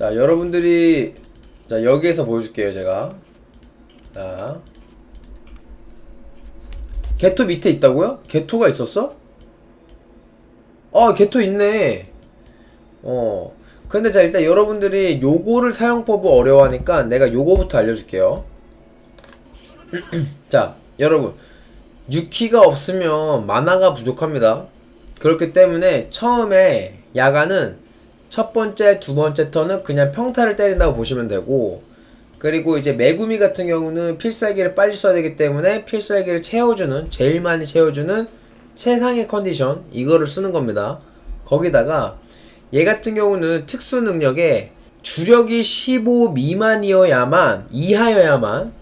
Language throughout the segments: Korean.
자, 여러분들이 자, 여기에서 보여줄게요, 제가. 자. 개토 밑에 있다고요? 개토가 있었어? 아, 개토 있네. 어. 근데 자, 일단 여러분들이 요거를 사용법을 어려워하니까 내가 요거부터 알려줄게요. 자, 여러분. 유키가 없으면 만화가 부족합니다. 그렇기 때문에 처음에 야간은 첫 번째, 두 번째 턴은 그냥 평타를 때린다고 보시면 되고 그리고 이제 메구미 같은 경우는 필살기를 빨리 써야 되기 때문에 필살기를 채워주는 제일 많이 채워주는 최상의 컨디션 이거를 쓰는 겁니다. 거기다가 얘 같은 경우는 특수 능력에 주력이 15 미만이어야만 이하여야만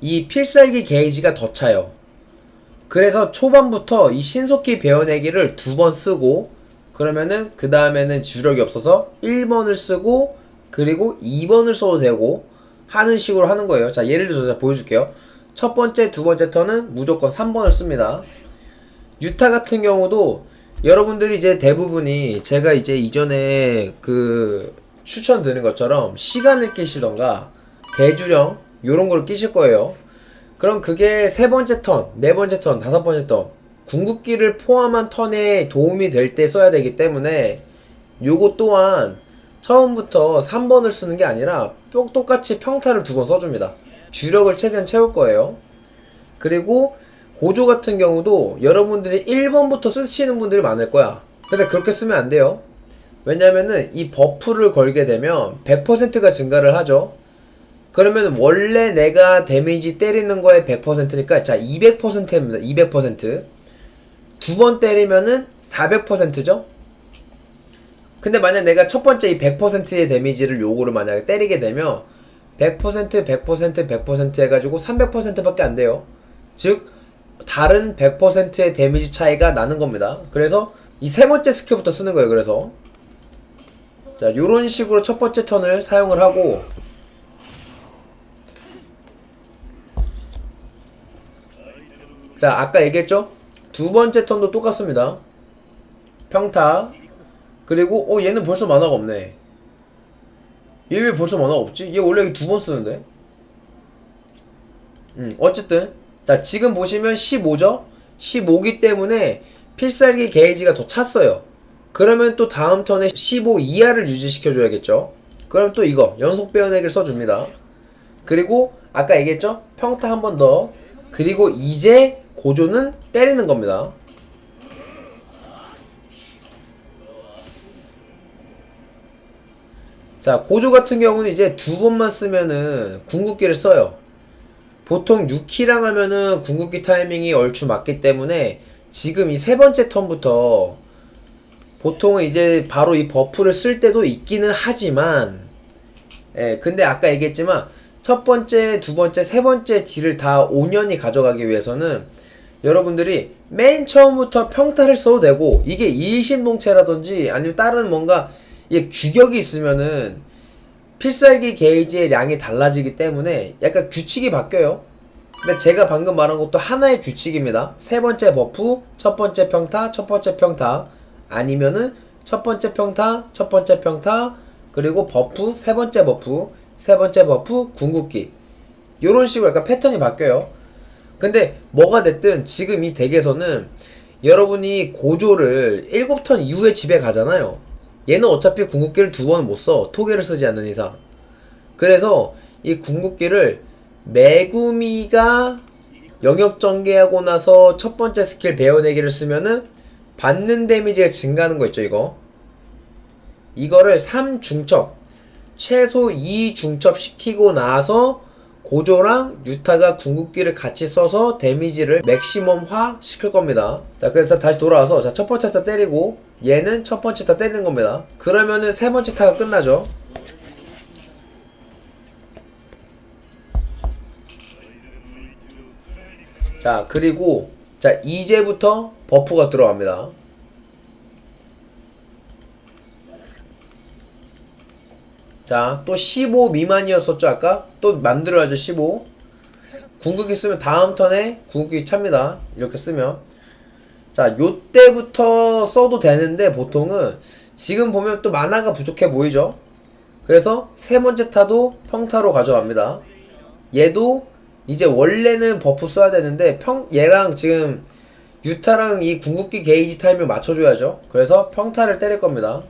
이 필살기 게이지가 더 차요. 그래서 초반부터 이 신속히 배워내기를 두 번 쓰고 그러면은 그 다음에는 주력이 없어서 1번을 쓰고 그리고 2번을 써도 되고 하는 식으로 하는 거예요. 자 예를 들어서 제가 보여줄게요. 첫 번째, 두 번째 턴은 무조건 3번을 씁니다. 유타 같은 경우도 여러분들이 이제 대부분이 제가 이제 이전에 그 추천드린 것처럼 시간을 끼시던가 대주령 요런 거를 끼실 거예요. 그럼 그게 세 번째 턴, 네 번째 턴, 다섯 번째 턴 궁극기를 포함한 턴에 도움이 될 때 써야 되기 때문에 요거 또한 처음부터 3번을 쓰는 게 아니라 뿅 똑같이 평타를 두 번 써줍니다. 주력을 최대한 채울 거예요. 그리고 고조 같은 경우도 여러분들이 1번부터 쓰시는 분들이 많을 거야. 근데 그렇게 쓰면 안 돼요. 왜냐면은 이 버프를 걸게 되면 100%가 증가를 하죠. 그러면 원래 내가 데미지 때리는 거에 100%니까 자 200%입니다. 200%. 두 번 때리면은 400%죠? 근데 만약 내가 첫 번째 이 100%의 데미지를 요거를 만약에 때리게 되면 100%, 100%, 100% 해가지고 300%밖에 안 돼요. 즉, 다른 100%의 데미지 차이가 나는 겁니다. 그래서 이 세 번째 스킬부터 쓰는 거예요. 그래서. 자, 요런 식으로 첫 번째 턴을 사용을 하고, 자, 아까 얘기했죠? 두 번째 턴도 똑같습니다. 평타. 그리고, 어, 얘는 벌써 만화가 없네. 얘 왜 벌써 만화가 없지? 얘 원래 두 번 쓰는데? 음, 어쨌든. 자, 지금 보시면 15죠? 15기 때문에 필살기 게이지가 더 찼어요. 그러면 또 다음 턴에 15 이하를 유지시켜줘야겠죠? 그럼 또 이거, 연속 배어내기를 써줍니다. 그리고, 아까 얘기했죠? 평타 한 번 더. 그리고 이제 고조는 때리는 겁니다. 자, 고조 같은 경우는 이제 두 번만 쓰면은 궁극기를 써요. 보통 6키랑 하면은 궁극기 타이밍이 얼추 맞기 때문에 지금 이 세 번째 턴부터 보통은 이제 바로 이 버프를 쓸 때도 있기는 하지만 예, 근데 아까 얘기했지만 첫 번째, 두 번째, 세 번째 딜을 다 5년이 가져가기 위해서는 여러분들이 맨 처음부터 평타를 써도 되고 이게 일심동체라든지 아니면 다른 뭔가 이게 규격이 있으면은 필살기 게이지의 양이 달라지기 때문에 약간 규칙이 바뀌어요. 근데 제가 방금 말한 것도 하나의 규칙입니다. 세 번째 버프, 첫 번째 평타, 첫 번째 평타 아니면은 첫 번째 평타, 첫 번째 평타 그리고 버프, 세 번째 버프, 세 번째 버프, 궁극기 요런 식으로 약간 패턴이 바뀌어요. 근데 뭐가 됐든 지금 이 덱에서는 여러분이 고조를 7턴 이후에 집에 가잖아요. 얘는 어차피 궁극기를 두 번은 못 써. 토개를 쓰지 않는 이상. 그래서 이 궁극기를 메구미가 영역 전개하고 나서 첫 번째 스킬 배워내기를 쓰면은 받는 데미지가 증가하는 거 있죠, 이거. 이거를 3중첩, 최소 2중첩 시키고 나서 고조랑 유타가 궁극기를 같이 써서 데미지를 맥시멈화 시킬 겁니다. 자, 그래서 다시 돌아와서 자, 첫 번째 타 때리고 얘는 첫 번째 타 때리는 겁니다. 그러면은 세 번째 타가 끝나죠. 자, 그리고 자, 이제부터 버프가 들어갑니다. 자, 또 15 미만이었었죠, 아까? 또 만들어야죠, 15. 궁극기 쓰면 다음 턴에 궁극기 찹니다. 이렇게 쓰면. 자, 요때부터 써도 되는데, 보통은 지금 보면 또 만화가 부족해 보이죠? 그래서 세 번째 타도 평타로 가져갑니다. 얘도 이제 원래는 버프 써야 되는데 평 얘랑 지금 유타랑 이 궁극기 게이지 타이밍 맞춰줘야죠. 그래서 평타를 때릴 겁니다.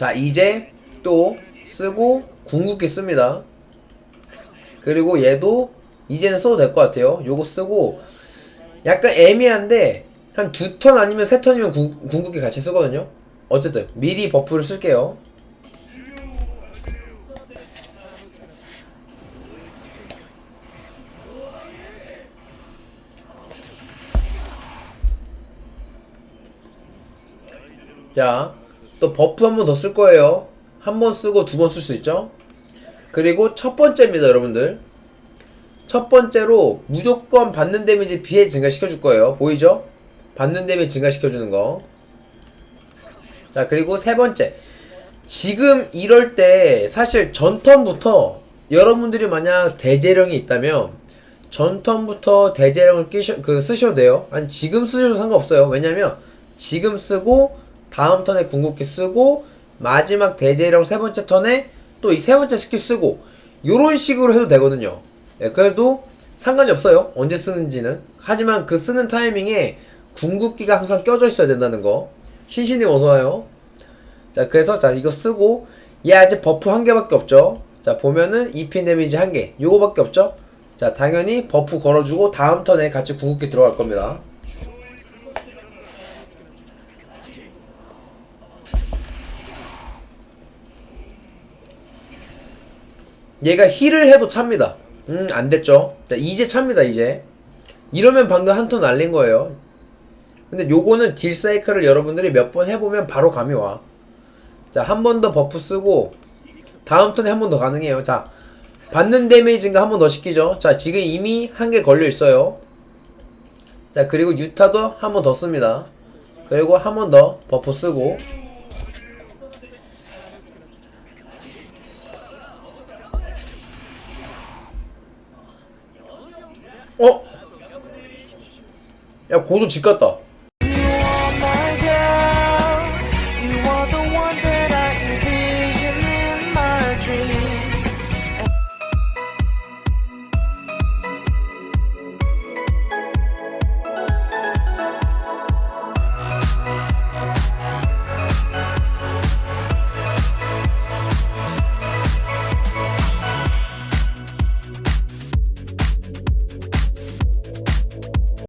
자 이제 또 쓰고 궁극기 씁니다. 그리고 얘도 이제는 써도 될 것 같아요. 요거 쓰고 약간 애매한데 한 두 턴 아니면 세 턴이면 궁- 궁극기 같이 쓰거든요. 어쨌든 미리 버프를 쓸게요. 자, 또 버프 한 번 더 쓸 거예요. 한 번 쓰고 두 번 쓸 수 있죠? 그리고 첫 번째입니다, 여러분들. 첫 번째로 무조건 받는 데미지 비해 증가시켜 줄 거예요. 보이죠? 받는 데미지 증가시켜 주는 거. 자, 그리고 세 번째. 지금 이럴 때 사실 전턴부터 여러분들이 만약 대재령이 있다면 전턴부터 대재령을 끼셔, 그 쓰셔도 돼요. 아니 지금 쓰셔도 상관없어요. 왜냐면 지금 쓰고 다음 턴에 궁극기 쓰고 마지막 대재령 세 번째 턴에 또 이 세 번째 스킬 쓰고 요런 식으로 해도 되거든요. 예, 그래도 상관이 없어요. 언제 쓰는지는. 하지만 그 쓰는 타이밍에 궁극기가 항상 껴져 있어야 된다는 거. 신신님 어서와요. 자, 그래서 자, 이거 쓰고 얘 아직 버프 한 개밖에 없죠. 자, 보면은 2핀 데미지 한 개. 요거밖에 없죠. 자, 당연히 버프 걸어주고 다음 턴에 같이 궁극기 들어갈 겁니다. 얘가 힐을 해도 찹니다. 음, 안 됐죠. 자, 이제 찹니다, 이제. 이러면 방금 한 턴 날린 거예요. 근데 요거는 딜 사이클을 여러분들이 몇 번 해보면 바로 감이 와. 자, 한 번 더 버프 쓰고, 다음 턴에 한 번 더 가능해요. 자, 받는 데미지인가 한 번 더 시키죠. 자, 지금 이미 한 개 걸려 있어요. 자, 그리고 유타도 한 번 더 씁니다. 그리고 한 번 더 버프 쓰고, 어? 야, 고도 집 갔다.